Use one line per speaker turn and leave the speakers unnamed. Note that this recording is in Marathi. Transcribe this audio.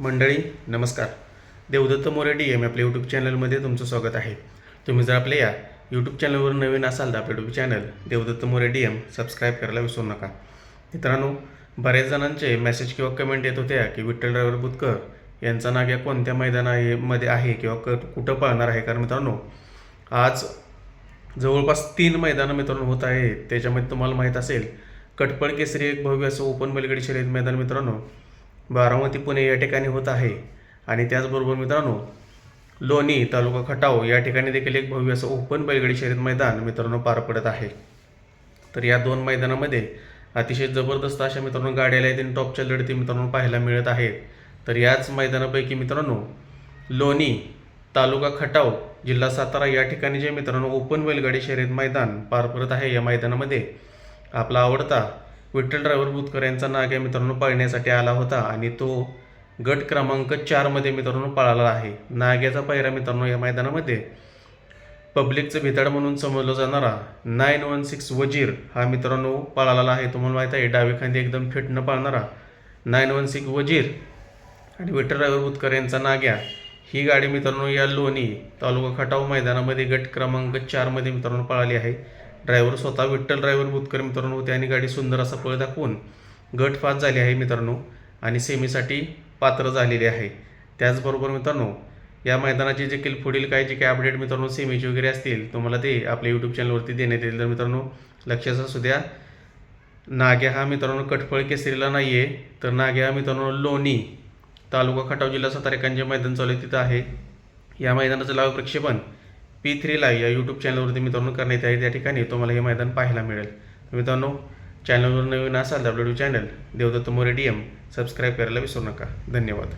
मंडळी नमस्कार. देवदत्त मोरे डी एम आपल्या यूट्यूब चॅनलमध्ये तुमचं स्वागत आहे. तुम्ही जर आपल्या या यूट्यूब चॅनलवर नवीन असाल तर आपलं YouTube channel Devdatta More D M subscribe करायला विसरू नका. मित्रांनो बऱ्याच जणांचे मेसेज किंवा कमेंट येत होत्या की विठ्ठल ड्रायव्हर बुतकर यांचा नाग्या कोणत्या मैदानामध्ये आहे किंवा क कुठं पाळणार आहे? कारण मित्रांनो आज जवळपास तीन मैदानं मित्रांनो होत आहे त्याच्यामध्ये तुम्हाला माहीत असेल कटपड केसरी एक भव्य असं ओपन बलगडी शर्यत मैदान मित्रांनो. बारामती पुणे या ठिकाणी होत आहे. आणि त्याचबरोबर मित्रांनो लोणी तालुका खटाव या ठिकाणी देखील एक भव्य असं ओपन बैलगाडी शर्यत मैदान मित्रांनो पार पडत आहे. तर या दोन मैदानामध्ये अतिशय जबरदस्त अशा मित्रांनो गाड्याला येतील टॉपच्या लढती मित्रांनो पाहायला मिळत आहेत. तर याच मैदानापैकी मित्रांनो लोणी तालुका खटाव जिल्हा सातारा या ठिकाणी जे मित्रांनो ओपन बैलगाडी शर्यत मैदान पार पडत आहे या मैदानामध्ये आपला आवडता विठ्ठल ड्रायव्हर बुतकर यांचा नाग या मित्रांनो पाळण्यासाठी आला होता आणि तो गट क्रमांक चारमध्ये मित्रांनो पळाला आहे. नाग्याचा पायरा मित्रांनो या मैदानामध्ये पब्लिकचं भिताड म्हणून समजलं जाणारा नाईन वन सिक्स वजीर हा मित्रांनो पळालेला आहे. तुम्हाला माहीत आहे डावे खांदी एकदम फिट न पाळणारा नाईन वन सिक्स वजीर आणि विठ्ठल ड्रायव्हर बुतकर यांचा नाग्या ही गाडी मित्रांनो या लोणी तालुका खटाव मैदानामध्ये गट क्रमांक चारमध्ये मित्रांनो पळाली आहे. ड्रायव्हर स्वतः विठ्ठल ड्रायव्हर बुतकर मित्रांनो होते आणि गाडी सुंदर असा पळ दाखवून गट पास झाली आहे मित्रांनो आणि सेमीसाठी पात्र झालेली आहे. त्याचबरोबर मित्रांनो या मैदानाचे देखील पुढील काही जे काही अपडेट मित्रांनो सेमीचे वगैरे असतील तुम्हाला ते आपल्या यूट्यूब चॅनलवरती देण्यात येईल तर मित्रांनो लक्षात असू द्या नाग्या हा मित्रांनो कटफळ केसरीला नाही आहे तर नाग्या हा मित्रांनो लोणी तालुका खटाव जिल्हा सातारा मैदान चालू आहे तिथं आहे. या मैदानाचं लाव प्रक्षेपण पी थ्री लाई या यूट्यूब चॅनलवरती मित्रांनो करण्यात आहे त्या ठिकाणी तुम्हाला हे मैदान पाहायला मिळेल. मित्रांनो चॅनलवर नवीन असाल तर W channel Devdatta More D M subscribe करायला विसरू नका. धन्यवाद.